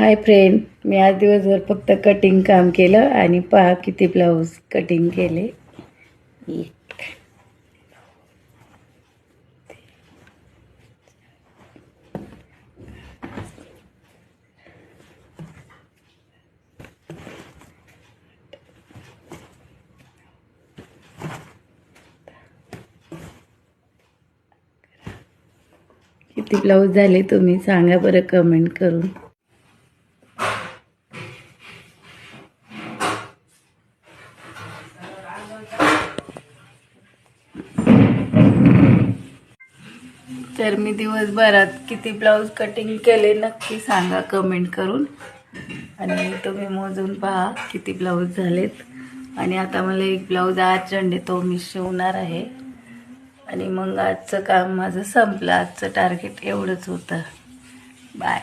Hi friend मी आज दिवसभर फक्त कटिंग काम केलं आणि पहा किती ब्लाऊज कटिंग केले. किती ब्लाऊज झाले तुम्ही? सांगा बरं कमेंट करून. तर मी दिवसभरात किती ब्लाऊज कटिंग केले नक्की सांगा कमेंट करून. आणि तुम्ही मोजून पहा किती ब्लाऊज झालेत. आणि आता मला एक ब्लाऊज अर्जंट आहे तो मी शिवणार आहे. आणि मग आजचं काम माझं संपलं. आजचं टार्गेट एवढंच होतं. बाय